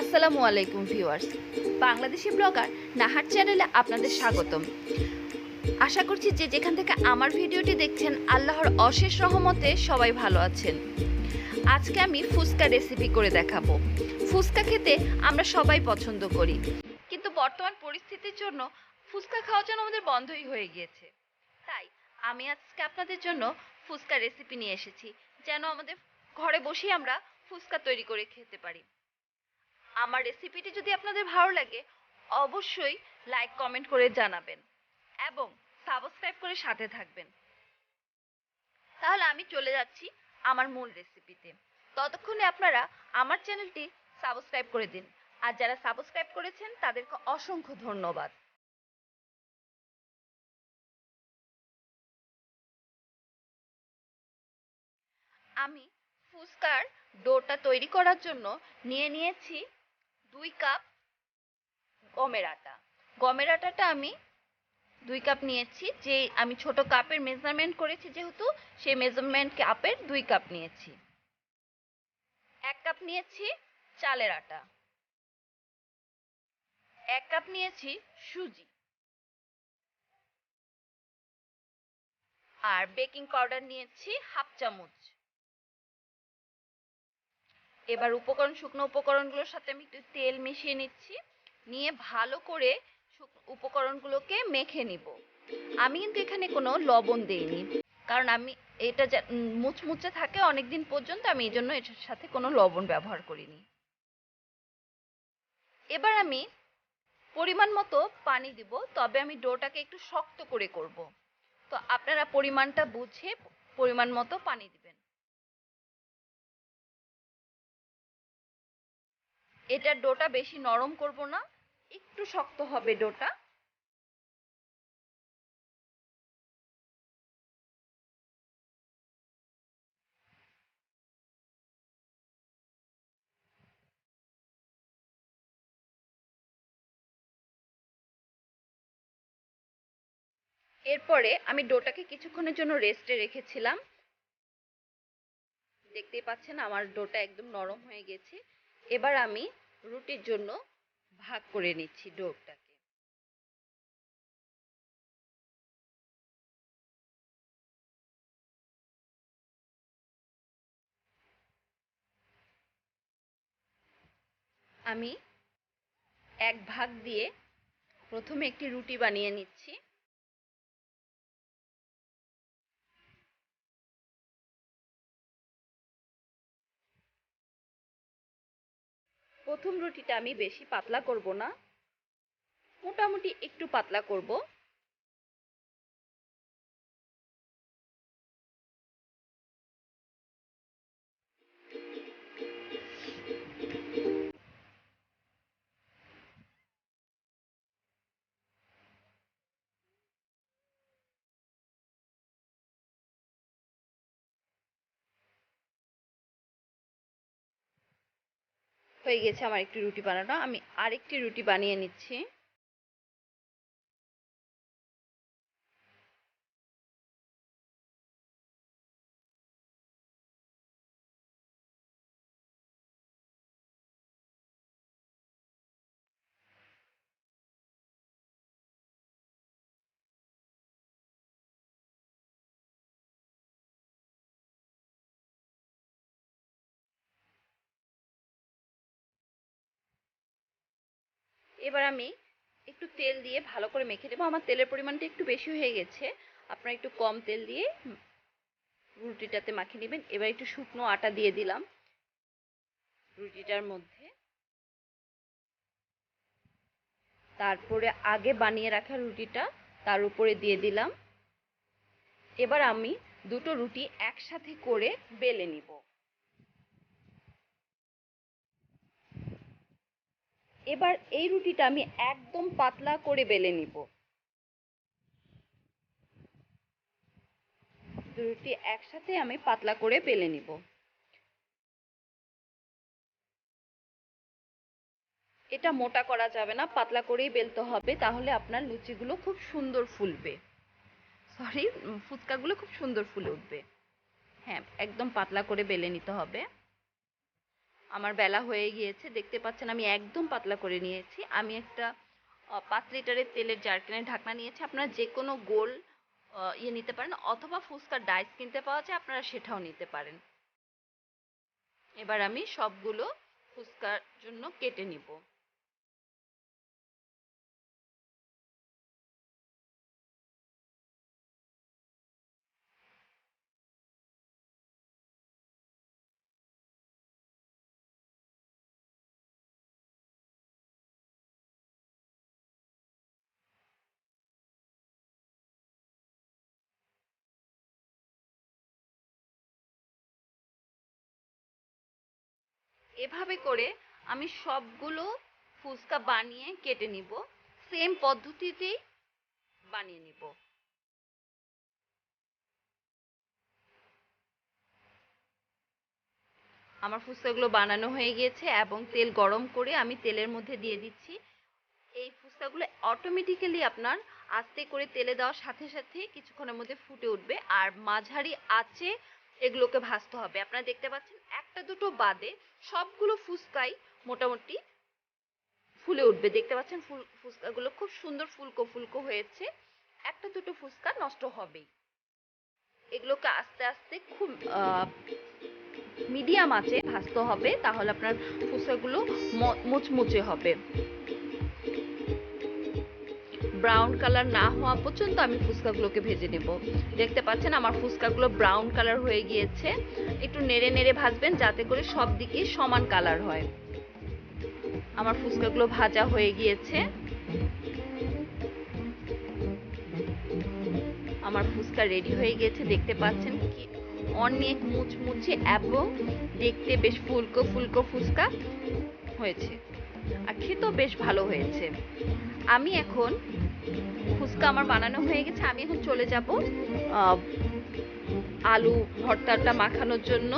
আসসালামু আলাইকুম viewers. Bangladeshi blogger Nahar চ্যানেলে আপনাদের স্বাগতম। আশা করছি যে যেখান থেকে আমার ভিডিওটি দেখছেন, আল্লাহর অশেষ রহমতে সবাই ভালো আছেন। আজকে আমি ফুচকা রেসিপি করে দেখাবো। ফুচকা খেতে আমরা সবাই পছন্দ করি। কিন্তু বর্তমান পরিস্থিতির জন্য ফুচকা খাওয়া যেন আমাদের বন্ধই হয়ে গিয়েছে। তাই আমি আজকে আপনাদের জন্য ফুচকা রেসিপি নিয়ে এসেছি, যেন আমাদের ঘরে বসেই আমরা ফুচকা তৈরি করে খেতে পারি। আমার রেসিপিটি যদি আপনাদের ভালো লাগে, অবশ্যই লাইক কমেন্ট করে জানাবেন এবং সাবস্ক্রাইব করে সাথে থাকবেন। তাহলে আমি চলে যাচ্ছি আমার মূল রেসিপিতে ততক্ষণে আপনারা আমার চ্যানেলটি সাবস্ক্রাইব করে দিন। আর যারা সাবস্ক্রাইব করেছেন, তাদেরকে অসংখ্য ধন্যবাদ। আমি ফুচকার ডোটা তৈরি করার জন্য নিয়ে নিয়েছি দুই কাপ গমের আটা। গমের আটাটা আমি দুই কাপ নিয়েছি, যে আমি ছোট কাপের মেজারমেন্ট করেছি যেহেতু, সেই মেজারমেন্ট কাপের দুই কাপ নিয়েছি। এক কাপ নিয়েছি চালের আটা। এক কাপ নিয়েছি সুজি। আর বেকিং পাউডার নিয়েছি হাফ চামচ। এবার উপকরণ, শুকনো উপকরণগুলোর সাথে আমি একটু তেল মিশিয়ে নিচ্ছি। নিয়ে ভালো করে উপকরণগুলোকে মেখে নিব। আমি কিন্তু এখানে কোনো লবণ দেইনি। কারণ আমি এটা মুচমুচে থাকে অনেক দিন পর্যন্ত, আমি এই জন্য এটার সাথে কোনো লবণ ব্যবহার করিনি। এবার আমি পরিমাণ মতো পানি দিব, তবে আমি ডোটাকে একটু শক্ত করে করব। তো আপনারা পরিমাণটা বুঝে পরিমাণ মতো পানি দিবেন। এটার ডোটা বেশি নরম করব না, একটু শক্ত হবে ডোটা। এরপরে আমি ডোটাকে কিছুক্ষণের জন্য রেস্টে রেখেছিলাম। দেখতেই পাচ্ছেন আমার ডোটা একদম নরম হয়ে গেছে। এবার আমি রুটির জন্য ভাগ করে নিচ্ছি ডোটাকে আমি এক ভাগ দিয়ে প্রথমে একটি রুটি বানিয়ে নিচ্ছি। প্রথম রুটিটা আমি বেশি পাতলা করব না। মোটামুটি একটু পাতলা করব। হয়ে গেছে আমার একটি রুটি বানানো। আমি আরেকটি রুটি বানিয়ে নিচ্ছি। এবার আমি একটু তেল দিয়ে ভালো করে মেখে দেবো। আমার তেলের পরিমাণটা একটু বেশি হয়ে গেছে। আপনারা একটু কম তেল দিয়ে রুটিটাতে মাখিয়ে নেবেন। এবার একটু শুকনো আটা দিয়ে দিলাম। রুটিটার মধ্যে। তারপরে আগে বানিয়ে রাখা রুটিটা তার উপরে দিয়ে দিলাম। এবার আমি দুটো রুটি একসাথে করে বেলে নিব। এবার এই রুটিটা আমি একদম পাতলা করে বেলে নিব। রুটি একসাথে আমি পাতলা করে বেলে নিব। এটা মোটা করা যাবে না, পাতলা করেই বেলতে হবে, তাহলে আপনার লুচিগুলো খুব সুন্দর ফুলবে। সরি ফুচকাগুলো খুব সুন্দর ফুলে উঠবে। হ্যাঁ একদম পাতলা করে বেলে নিতে হবে। আমার বেলা হয়ে গিয়েছে, দেখতে পাচ্ছেন আমি একদম পাতলা করে নিয়েছি। আমি একটা পাঁচ লিটারের তেলের জারকিনের ঢাকনা নিয়েছি। আপনারা যে কোনো গোল ইয়ে নিতে পারেন অথবা ফুচকার ডাইস কিনতে পাওয়া যায়, আপনারা সেটাও নিতে পারেন। এবার আমি সবগুলো ফুচকার জন্য কেটে নিব। এভাবে করে আমি সবগুলো ফুচকা বানিয়ে কেটে নিব। সেম পদ্ধতিতেই বানিয়ে নিব। আমার ফুচকাগুলো বানানো হয়ে গিয়েছে এবং তেল গরম করে আমি তেলের মধ্যে দিয়ে দিচ্ছি। এই ফুচকাগুলো অটোমেটিক্যালি আপনার আস্তে করে তেলে দেওয়ার সাথে সাথে কিছুক্ষণের মধ্যে ফুটে উঠবে। আর মাঝারি আঁচে এগুলোকে ভাজতে হবে। আপনারা দেখতে পাচ্ছেন, একটা দুটো বাদে সবগুলো ফুচকাই মোটামুটি ফুলে উঠবে। দেখতে পাচ্ছেন ফুল, ফুচকাগুলো খুব সুন্দর ফুলকো ফুলকো হয়েছে। একটা দুটো ফুচকা নষ্ট হবেই। এগুলোকে আস্তে আস্তে খুব মিডিয়াম আঁচে ভাজতে হবে, তাহলে আপনার ফুচকাগুলো মুচমুচে হবে। ব্রাউন কালার না হওয়া পর্যন্ত আমি ফুচকাগুলোকে ভেজে নেব। দেখতে পাচ্ছেন আমার ফুচকাগুলো ব্রাউন কালার হয়ে গিয়েছে। একটু নেড়ে নেড়ে ভাজবেন যাতে করে সব দিকে সমান কালার হয়। আমার ফুচকাগুলো ভাজা হয়ে গিয়েছে। আমার ফুচকা রেডি হয়ে গিয়েছে। দেখতে পাচ্ছেন কি অনেক মুচমুচে এবং দেখতে বেশ ফুলকো ফুলকো ফুচকা হয়েছে। আর খেতেও বেশ ভালো হয়েছে। আমি এখন ফুচকা আমার বানানো হয়ে গেছে, আমি এখন চলে যাব আলু ভর্তাটা মাখানোর জন্য।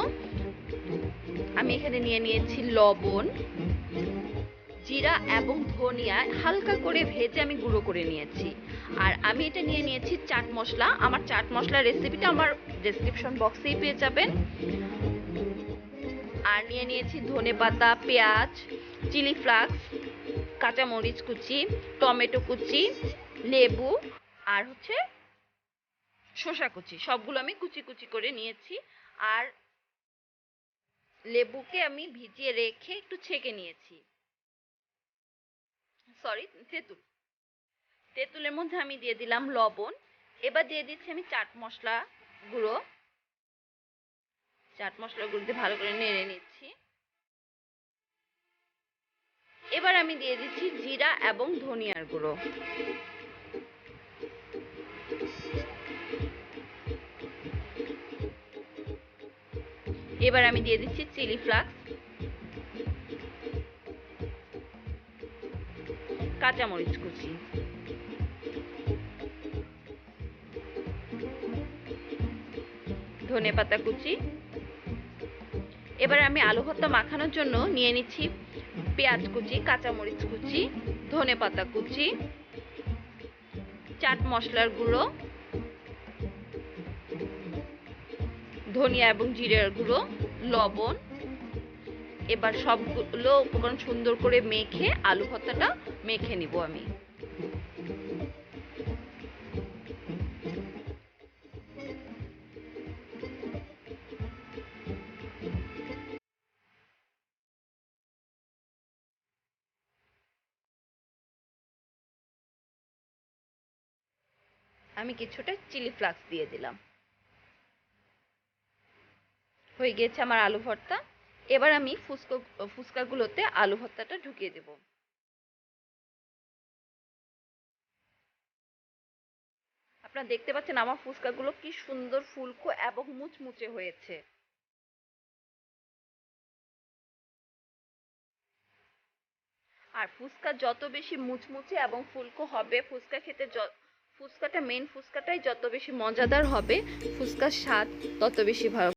আমি এখানে নিয়ে নিয়েছি লবণ, জিরা এবং ধনিয়া, হালকা করে ভেজে আমি গুঁড়ো করে নিয়েছি। আর আমি এটা নিয়ে নিয়েছি চাট মশলা। আমার চাট মশলার রেসিপিটা আমার ডেসক্রিপশন বক্সেই পেয়ে যাবেন। আর নিয়ে নিয়েছি ধনে পাতা, পেঁয়াজ চিলি ফ্লাক্স কাঁচামরিচ কুচি, টমেটো কুচি লেবু আর হচ্ছে শসা কুচি। সবগুলো আমি কুচি কুচি করে নিয়েছি। আর লেবুকে আমি ভিজিয়ে রেখে একটু ছেঁকে নিয়েছি। সরি তেঁতুল। তেঁতুলের মধ্যে আমি দিয়ে দিলাম লবণ। এবার দিয়ে দিচ্ছি আমি চাট মশলা গুঁড়ো। চাট মশলা গুঁড়ো দিয়ে ভালো করে নেড়ে নিচ্ছি। এবার আমি দিয়ে দিচ্ছি জিরা এবং ধনিয়ার গুঁড়ো। এবার আমি দিয়ে দিচ্ছি চিলি ফ্লাক্স, কাঁচামরিচ কুচি। ধনে পাতা কুচি। এবার আমি আলু ভর্তা মাখানোর জন্য নিয়ে নিচ্ছি পেঁয়াজ কুচি, কাঁচামরিচ কুচি, ধনে পাতা কুচি, চাট মশলার গুঁড়ো ধনিয়া এবং জিরার গুঁড়ো, লবণ। এবার সবগুলো উপকরণ সুন্দর করে মেখে আলু ভর্তাটা মেখে নিব আমি। আমি কিছুটা চিলি ফ্লাক্স দিয়ে দিলাম। হয়ে গেছে আমার আলু ভর্তা। এবার আমি ফুচকা, ফুচকাগুলোতে আলু ভর্তাটা ঢুকিয়ে দেব। আপনারা দেখতে পাচ্ছেন আমার ফুচকাগুলো কি সুন্দর ফুলকো এবং মুচমুচে হয়েছে। আর ফুচকা যত বেশি মুচমুচে এবং ফুলকো হবে, ফুচকা খেতে ফুচকাটা মেন ফুচকাটাই যত বেশি মজাদার হবে, ফুচকার স্বাদ তত বেশি ভালো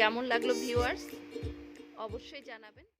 কেমন লাগল ভিউয়ার্স অবশ্যই জানাবেন।